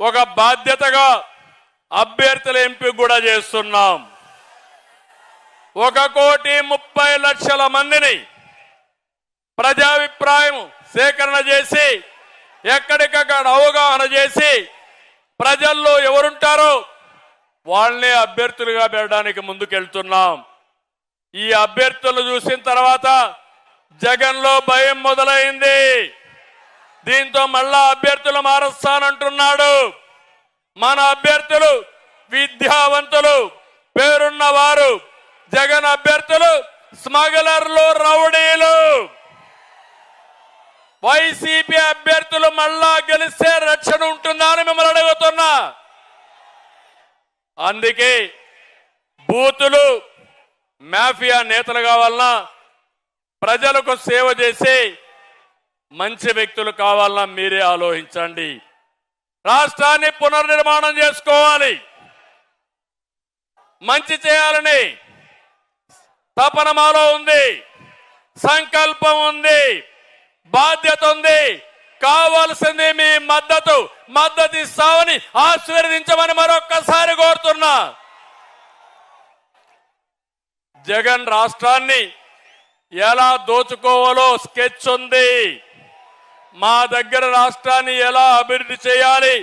ఒక బాధ్యతగా అభ్యర్థుల ఎంపిక కూడా చేస్తున్నాం. ఒక కోటి ముప్పై లక్షల మందిని ప్రజాభిప్రాయం సేకరణ చేసి ఎక్కడికక్కడ అవగాహన చేసి ప్రజల్లో ఎవరుంటారో వాళ్ళనే అభ్యర్థులుగా పెట్టడానికి ముందుకెళ్తున్నాం. ఈ అభ్యర్థులు చూసిన తర్వాత జగన్లో భయం మొదలైంది. దీంతో మళ్ళా అభ్యర్థులు మారుస్తానంటున్నాడు. మన అభ్యర్థులు విద్యావంతులు పేరున్న వారు జగన్ అభ్యర్థులు స్మగ్లర్లు రౌడీలు. వైసీపీ అభ్యర్థులు మళ్ళా గెలిస్తే రక్షణ ఉంటుందా అని మిమ్మల్ని అడుగుతున్నా. అందుకే బూతులు మాఫియా నేతలు కావాలన్నా ప్రజలకు సేవ చేసి మంచి వ్యక్తులు కావాలన్నా మీరే ఆలోచించండి. రాష్ట్రాన్ని పునర్నిర్మాణం చేసుకోవాలి. మంచి చేయాలని తపన మాలో ఉంది. సంకల్పం ఉంది. బాధ్యత ఉంది. కావాల్సింది మీ మద్దతు. మద్దతు ఇస్తామని ఆశీర్వదించమని మరొక్కసారి కోరుతున్నా. జగన్ రాష్ట్రాన్ని ఎలా దోచుకోవాలో స్కెచ్ ఉంది. మా దగ్గర రాష్ట్రాన్ని ఎలా అభివృద్ధి చేయాలి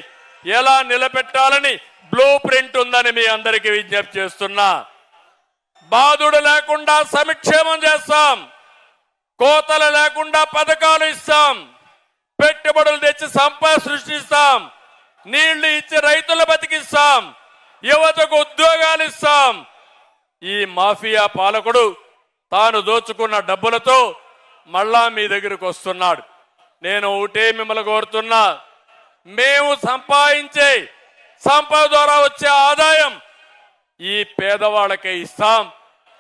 ఎలా నిలబెట్టాలని బ్లూ ప్రింట్ ఉందని మీ అందరికీ విజ్ఞప్తి చేస్తున్నా. బాధుడు లేకుండా సమిక్షేమం చేస్తాం కోతలు లేకుండా పథకాలు ఇస్తాం పెట్టుబడులు తెచ్చి సంపద సృష్టిస్తాం నీళ్ళు ఇచ్చి రైతులు బతికిస్తాం యువతకు ఉద్యోగాలు ఇస్తాం. ఈ మాఫియా పాలకుడు తాను దోచుకున్న డబ్బులతో మళ్ళా మీ దగ్గరకు వస్తున్నాడు. నేను ఒకటే మిమ్మల్ని కోరుతున్నా. మేము సంపాదించే సంపద ద్వారా వచ్చే ఆదాయం ఈ పేదవాళ్ళకే ఇస్తాం.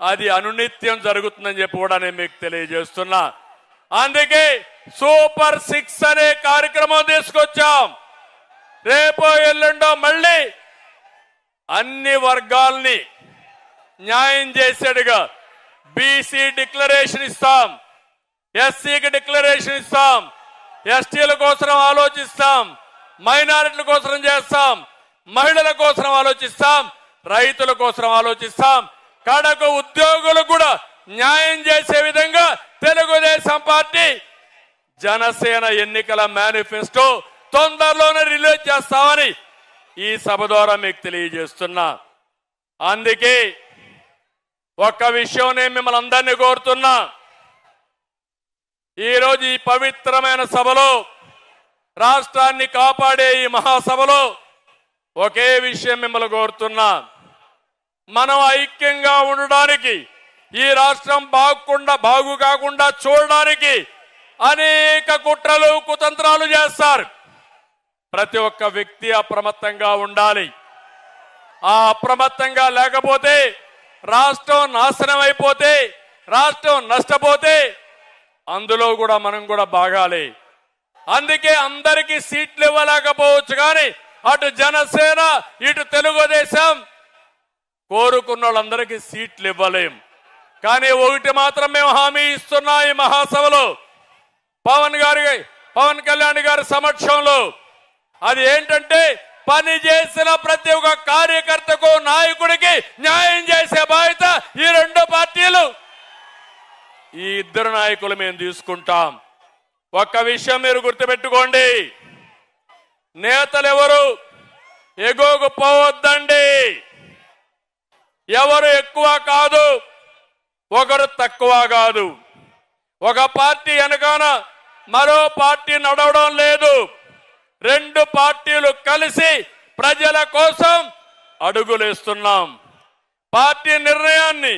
అది అనునిత్యం జరుగుతుందని చెప్పి కూడా నేను మీకు తెలియజేస్తున్నా. అందుకే సూపర్ సిక్స్ అనే కార్యక్రమం తీసుకొచ్చాం. రేపో ఎల్లుండో మళ్ళీ అన్ని వర్గాల్ని న్యాయం చేసేట్టుగా బీసీ డిక్లరేషన్ ఇస్తాం. ఎస్సీకి డిక్లరేషన్ ఇస్తాం. ఎస్టీల కోసం ఆలోచిస్తాం మైనారిటీల కోసం చేస్తాం మహిళల కోసం ఆలోచిస్తాం రైతుల కోసం ఆలోచిస్తాం. కడకు ఉద్యోగులకు కూడా న్యాయం చేసే విధంగా తెలుగుదేశం పార్టీ జనసేన ఎన్నికల మేనిఫెస్టో తొందరలోనే రిలీజ్ చేస్తామని ఈ సభ ద్వారా మీకు తెలియజేస్తున్నా. అందుకే ఒక్క విషయం నేను మిమ్మల్ని అందరినీ కోరుతున్నా. ఈరోజు ఈ పవిత్రమైన సభలో రాష్ట్రాన్ని కాపాడే ఈ మహాసభలో ఒకే విషయం మిమ్మల్ని కోరుతున్నా. మనం ఐక్యంగా ఉండడానికి ఈ రాష్ట్రం బాగుకుండా బాగు కాకుండా చూడడానికి అనేక కుట్రలు కుతంత్రాలు చేస్తారు. ప్రతి ఒక్క వ్యక్తి అప్రమత్తంగా ఉండాలి. ఆ అప్రమత్తంగా లేకపోతే రాష్ట్రం నాశనం అయిపోతే రాష్ట్రం నష్టపోతే అందులో కూడా మనం కూడా బాగాలి. అందుకే అందరికీ సీట్లు ఇవ్వలేకపోవచ్చు కానీ అటు జనసేన ఇటు తెలుగుదేశం కోరుకున్న వాళ్ళందరికీ సీట్లు ఇవ్వలేం. కానీ ఒకటి మాత్రం మేము హామీ ఇస్తున్నా ఈ మహాసభలో. పవన్ గారి పవన్ కళ్యాణ్ గారి సమక్షంలో. అది ఏంటంటే పని చేసిన ప్రతి ఒక్క కార్యకర్తకు నాయకుడికి న్యాయం చేసే బాధ్యత ఈ రెండు పార్టీలు. ఈ ఇద్దరు నాయకులు మేము తీసుకుంటాం. ఒక్క విషయం మీరు గుర్తుపెట్టుకోండి. నేతలు ఎవరు? ఎగోకు పోవద్దండి ఎవరు ఎక్కువ కాదు ఒకరు తక్కువ కాదు. ఒక పార్టీ వెనకాన మరో పార్టీ నడవడం లేదు. రెండు పార్టీలు కలిసి ప్రజల కోసం అడుగులేస్తున్నాం. పార్టీ నిర్ణయాన్ని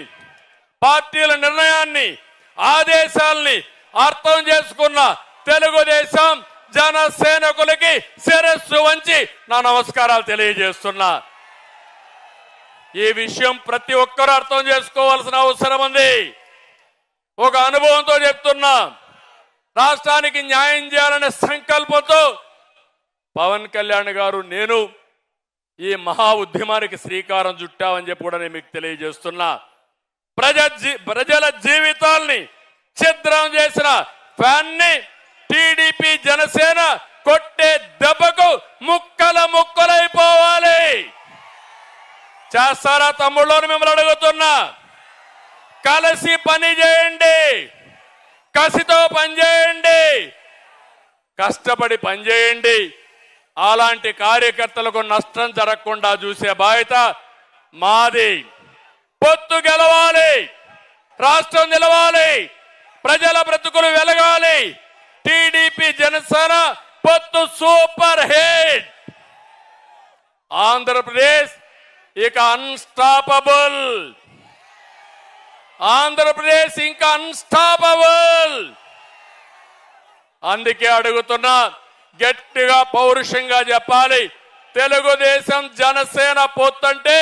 పార్టీల నిర్ణయాన్ని ఆదేశాల్ని అర్థం చేసుకున్న తెలుగుదేశం జనసేనకులకి శిరస్సు వంచి నా నమస్కారాలు తెలియజేస్తున్నా. ఈ విషయం ప్రతి ఒక్కరూ అర్థం చేసుకోవాల్సిన అవసరం ఉంది. ఒక అనుభవంతో చెప్తున్నా. రాష్ట్రానికి న్యాయం చేయాలనే సంకల్పంతో పవన్ కళ్యాణ్ గారు నేను ఈ మహా ఉద్యమానికి శ్రీకారం చుట్టామని చెప్పి కూడా నేను మీకు తెలియజేస్తున్నా. ప్రజ జీ- ప్రజల జీవితాల్ని ఛిద్రం చేసిన ఫ్యాన్ని టీడీపీ జనసేన కొట్టే దెబ్బకు ముక్కల ముక్కలైపోవాలి. చేస్తారా తమ్ముళ్ళు మిమ్మల్ని అడుగుతున్నా. కలిసి పని చేయండి. కసితో పని చేయండి. కష్టపడి పనిచేయండి అలాంటి కార్యకర్తలకు నష్టం జరగకుండా చూసే బాధ్యత మాది. పొత్తు గెలవాలి. రాష్ట్రం నిలవాలి. ప్రజల బ్రతుకులు వెలగాలి. టీడీపీ జనసేన పొత్తు సూపర్ హిట్ ఆంధ్రప్రదేశ్ ఇక అన్స్టాపబుల్. ఆంధ్రప్రదేశ్ ఇంకా అన్స్టాపబుల్. అందుకే అడుగుతున్నా గట్టిగా పౌరుషంగా చెప్పాలి. తెలుగుదేశం జనసేన పొత్తంటే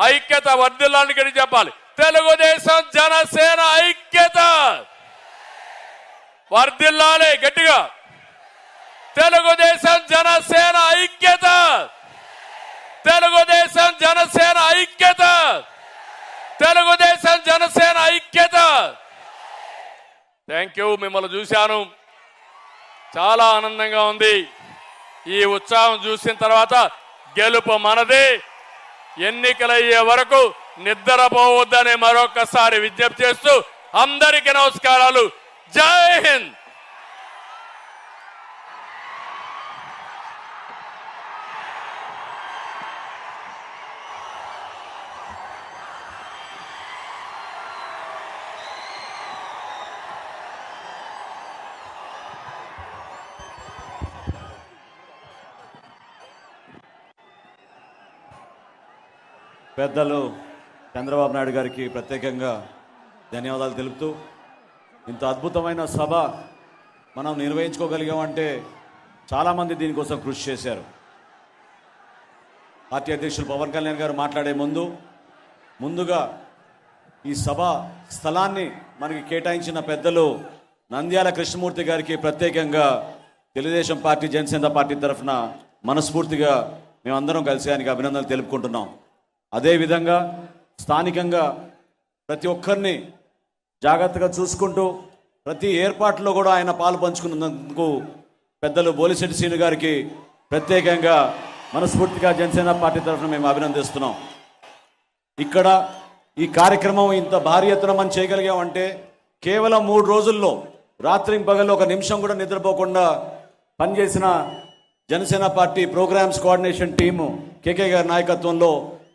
ఐక్యత వర్ధిల్లాన్ని గడి చెప్పాలి. తెలుగుదేశం జనసేన ఐక్యత. వర్ధిల్లాలి గట్టిగా. తెలుగుదేశం జనసేన ఐక్యత. తెలుగుదేశం జనసేన ఐక్యత. తెలుగుదేశం జనసేన ఐక్యత. థ్యాంక్ యూ మిమ్మల్ని చూశాను. చాలా ఆనందంగా ఉంది. ఈ ఉత్సాహం చూసిన తర్వాత గెలుపు మనదే. ఎన్నికలయ్యే వరకు నిద్రపోవద్దని మరొకసారి విజ్ఞప్తి చేస్తూ అందరికీ నమస్కారాలు. జై హింద్! పెద్దలు చంద్రబాబు నాయుడు గారికి ప్రత్యేకంగా ధన్యవాదాలు తెలుపుతూ ఇంత అద్భుతమైన సభ మనం నిర్వహించుకోగలిగామంటే చాలామంది దీనికోసం కృషి చేశారు. పార్టీ అధ్యక్షులు పవన్ కళ్యాణ్ గారు మాట్లాడే ముందు ముందుగా ఈ సభ స్థలాన్ని మనకి కేటాయించిన పెద్దలు నంద్యాల కృష్ణమూర్తి గారికి ప్రత్యేకంగా తెలుగుదేశం పార్టీ జనసేన పార్టీ తరఫున మనస్ఫూర్తిగా మేమందరం కలిసి ఆయనకి అభినందనలు తెలుపుకుంటున్నాం. అదేవిధంగా స్థానికంగా ప్రతి ఒక్కరిని జాగ్రత్తగా చూసుకుంటూ ప్రతి ఏర్పాట్లో కూడా ఆయన పాలు పంచుకున్నందుకు పెద్దలు బోలిశెట్టి శ్రీను గారికి ప్రత్యేకంగా మనస్ఫూర్తిగా జనసేన పార్టీ తరఫున మేము అభినందిస్తున్నాం. ఇక్కడ ఈ కార్యక్రమం ఇంత భారీ ఎత్తున మనం చేయగలిగామంటే కేవలం మూడు రోజుల్లో రాత్రి పగల్లో ఒక నిమిషం కూడా నిద్రపోకుండా పనిచేసిన Janasena party programmes coordination team KK గారి నాయకత్వంలో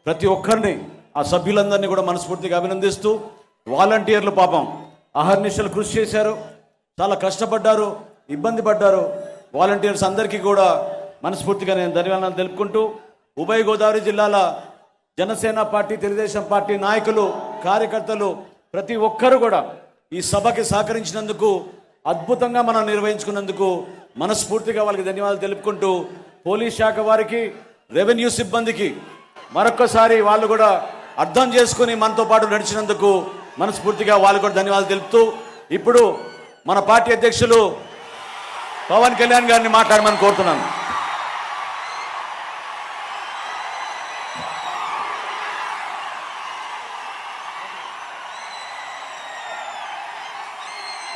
ప్రతి ఒక్కరిని ఆ సభ్యులందరినీ కూడా మనస్ఫూర్తిగా అభినందిస్తూ వాలంటీర్లు పాపం అహర్నిశలు కృషి చేశారు. చాలా కష్టపడ్డారు ఇబ్బంది పడ్డారు. వాలంటీర్స్ అందరికీ కూడా మనస్ఫూర్తిగా నేను ధన్యవాదాలు తెలుపుకుంటూ ఉభయ గోదావరి జిల్లాల జనసేన పార్టీ తెలుగుదేశం పార్టీ నాయకులు కార్యకర్తలు ప్రతి ఒక్కరు కూడా ఈ సభకి సహకరించినందుకు అద్భుతంగా మనం నిర్వహించుకున్నందుకు మనస్ఫూర్తిగా వాళ్ళకి ధన్యవాదాలు తెలుపుకుంటూ పోలీస్ శాఖ వారికి రెవెన్యూ సిబ్బందికి మరొక్కసారి వాళ్ళు కూడా అర్థం చేసుకుని మనతో పాటు నడిచినందుకు మనస్ఫూర్తిగా వాళ్ళు కూడా ధన్యవాదాలు తెలుపుతూ ఇప్పుడు మన పార్టీ అధ్యక్షులు పవన్ కళ్యాణ్ గారిని మాట్లాడమని కోరుతున్నాను.